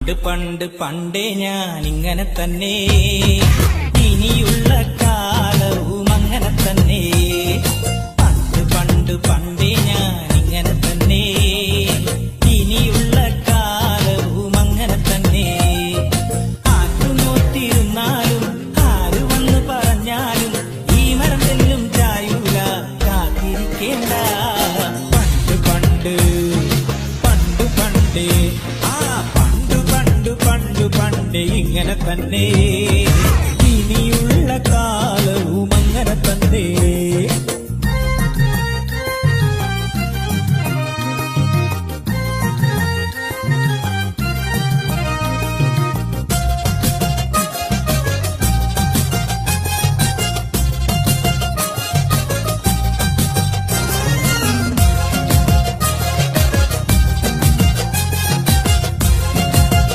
പണ്ട് പണ്ട് പണ്ടേ ഞാൻ ഇങ്ങനെ തന്നെ. ഇനിയുള്ള കാലവും അങ്ങനെ തന്നെ. പണ്ട് പണ്ട് പണ്ടേ ഞാൻ ഇങ്ങനെ തന്നെ. ഇനിയുള്ള കാലവും അങ്ങനെ തന്നെ. ആറ്റുനോറ്റിരുന്നാലും ആര് വന്ന് പറഞ്ഞാലും ഈ മരം തെല്ലും ചായൂല കാത്തിരിക്കേണ്ട. പണ്ട് പണ്ട് പണ്ട് പണ്ട് ഇങ്ങനെ തന്നെ.